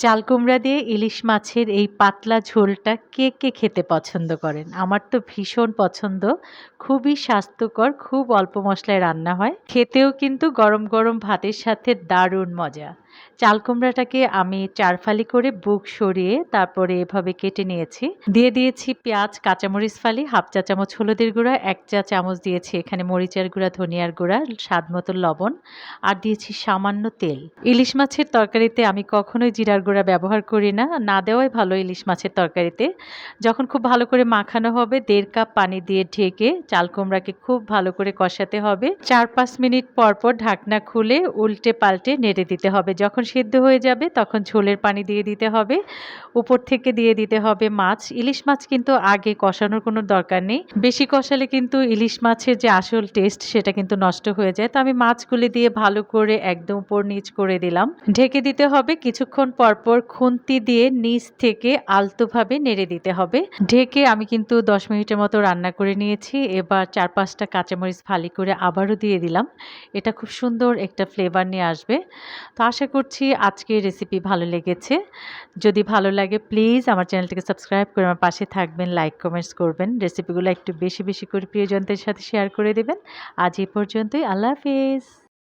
চাল কুমড়া দিয়ে ইলিশ মাছের এই পাতলা ঝোলটা কে কে খেতে পছন্দ করেন? আমার তো ভীষণ পছন্দ। খুবই স্বাস্থ্যকর, খুব অল্প মশলায় রান্না হয়। খেতেও কিন্তু গরম গরম ভাতের সাথে দারুণ মজা। চাল কুমড়াটাকে আমি চারফালি করে বুক সরিয়ে তারপরে এভাবে কেটে নিয়েছি। দিয়ে দিয়েছি পেঁয়াজ, কাঁচামরিচ ফালি, হাফ চা চামচ হলুদের গুঁড়া, এক চা চামচ দিয়েছি এখানে মরিচের গুঁড়া, ধনিয়ার গুঁড়া, স্বাদ মতো লবণ আর দিয়েছি সামান্য তেল। ইলিশ মাছের তরকারিতে আমি কখনোই জিরার গুঁড়া ব্যবহার করি না। না দেওয়াই ভালো ইলিশ মাছের তরকারিতে। যখন খুব ভালো করে মাখানো হবে, দেড় কাপ পানি দিয়ে ঢেকে চাল কুমড়াকে খুব ভালো করে কষাতে হবে। চার পাঁচ মিনিট পর পর ঢাকনা খুলে উল্টে পাল্টে নেড়ে দিতে হবে যখন সিদ্ধ হয়ে যাবে তখন ঝোলের পানি দিয়ে দিতে হবে। উপর থেকে দিয়ে দিতে হবে মাছ। ইলিশ মাছ কিন্তু আগে কষানোর কোনো দরকার নেই। বেশি কষালে কিন্তু ইলিশ মাছের যে আসল টেস্ট সেটা কিন্তু নষ্ট হয়ে যায়। তো আমি মাছগুলি দিয়ে ভালো করে একদম উপর নিচ করে দিলাম। ঢেকে দিতে হবে। কিছুক্ষণ পরপর খুন্তি দিয়ে নিচ থেকে আলতোভাবে নেড়ে দিতে হবে। ঢেকে আমি কিন্তু দশ মিনিটের মতো রান্না করে নিয়েছি। এবার চার পাঁচটা কাঁচামরিচ ফালি করে আবারও দিয়ে দিলাম। এটা খুব সুন্দর একটা ফ্লেভার নিয়ে আসবে। তো আশা করছি। আজকের রেসিপি ভালো লেগেছে। যদি ভালো লাগে প্লিজ আমার চ্যানেলটিকে সাবস্ক্রাইব করে আমার পাশে থাকবেন লাইক কমেন্টস করবেন। রেসিপিগুলো একটু বেশি বেশি করে প্রিয়জনদের সাথে শেয়ার করে দেবেন। আজ এই পর্যন্তই। আল্লাহ হাফিজ।